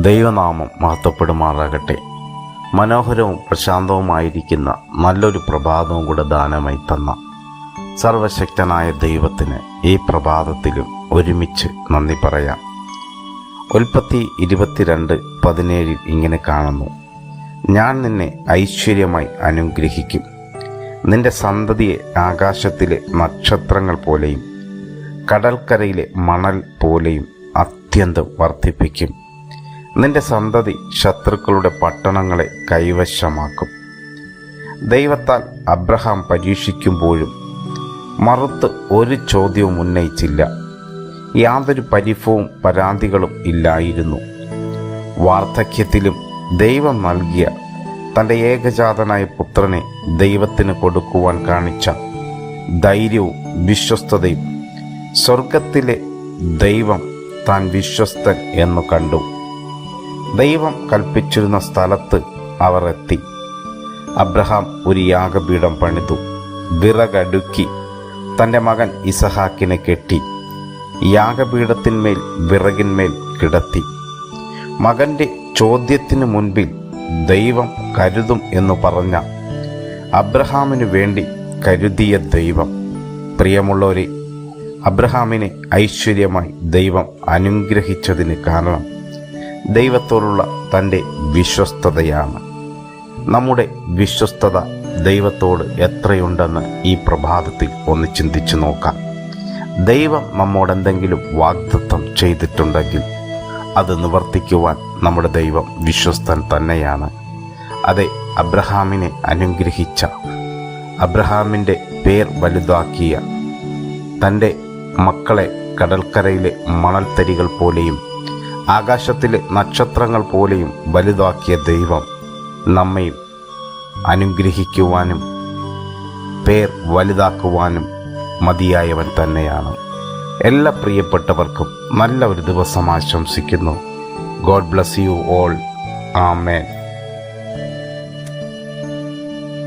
ദൈവനാമം മഹത്വപ്പെടുമാറാകട്ടെ. മനോഹരവും പ്രശാന്തവുമായിരിക്കുന്ന നല്ലൊരു പ്രഭാതവും കൂടെ ദാനമായി തന്ന സർവശക്തനായ ദൈവത്തിന് ഈ പ്രഭാതത്തിലും ഒരുമിച്ച് നന്ദി പറയാം. ഉൽപ്പത്തി ഇരുപത്തിരണ്ട് പതിനേഴിൽ ഇങ്ങനെ കാണുന്നു. ഞാൻ നിന്നെ ഐശ്വര്യമായി അനുഗ്രഹിക്കും. നിന്റെ സന്തതിയെ ആകാശത്തിലെ നക്ഷത്രങ്ങൾ പോലെയും കടൽക്കരയിലെ മണൽ പോലെയും അത്യന്തം വർദ്ധിപ്പിക്കും. നിന്റെ സന്തതി ശത്രുക്കളുടെ പട്ടണങ്ങളെ കൈവശമാക്കും. ദൈവത്താൽ അബ്രഹാം പരീക്ഷിക്കുമ്പോഴും മറുത്ത് ഒരു ചോദ്യവും ഉന്നയിച്ചില്ല. യാതൊരു പരിഭവും പരാതികളും ഇല്ലായിരുന്നു. വാർദ്ധക്യത്തിലും ദൈവം നൽകിയ തന്റെ ഏകജാതനായ പുത്രനെ ദൈവത്തിന് കൊടുക്കുവാൻ കാണിച്ച ധൈര്യവും വിശ്വസ്തതയും സ്വർഗത്തിലെ ദൈവം താൻ വിശ്വസ്തൻ എന്നു കണ്ടു. ദൈവം കൽപ്പിച്ചിരുന്ന സ്ഥലത്ത് അവർ എത്തി. അബ്രഹാം ഒരു യാഗപീഠം പണിതു. വിറകടുക്കി തന്റെ മകൻ ഇസഹാക്കിനെ കെട്ടി. യാഗപീഠത്തിന്മേൽ വിറകിന്മേൽ കിടത്തി. മകന്റെ ചോദ്യത്തിന് മുൻപിൽ ദൈവം കരുതും എന്ന് പറഞ്ഞ അബ്രഹാമിനു വേണ്ടി കരുതിയ ദൈവം. പ്രിയമുള്ളവരെ അബ്രഹാമിനെ ഐശ്വര്യമായി ദൈവം അനുഗ്രഹിച്ചതിന് കാരണം ദൈവത്തോടുള്ള തന്റെ വിശ്വസ്തതയാണ്. നമ്മുടെ വിശ്വസ്തത ദൈവത്തോട് എത്രയുണ്ടെന്ന് ഈ പ്രഭാതത്തിൽ ഒന്ന് ചിന്തിച്ചു നോക്കാം. ദൈവം നമ്മോടെന്തെങ്കിലും വാഗ്ദത്വം ചെയ്തിട്ടുണ്ടെങ്കിൽ അത് നിവർത്തിക്കുവാൻ നമ്മുടെ ദൈവം വിശ്വസ്തൻ തന്നെയാണ്. അതെ അബ്രഹാമിനെ അനുഗ്രഹിച്ച അബ്രഹാമിന്റെ പേർ വലുതാക്കിയ തന്റെ മക്കളെ കടൽക്കരയിലെ മണൽത്തരികൾ പോലെയും ആകാശത്തിലെ നക്ഷത്രങ്ങൾ പോലെയും വലുതാക്കിയ ദൈവം നമ്മയും അനുഗ്രഹിക്കുവാനും പേർ വലുതാക്കുവാനും മതിയായവൻ തന്നെയാണ്. എല്ലാ പ്രിയപ്പെട്ടവർക്കും നല്ല ഒരു ദിവസം ആശംസിക്കുന്നു. God bless you all amen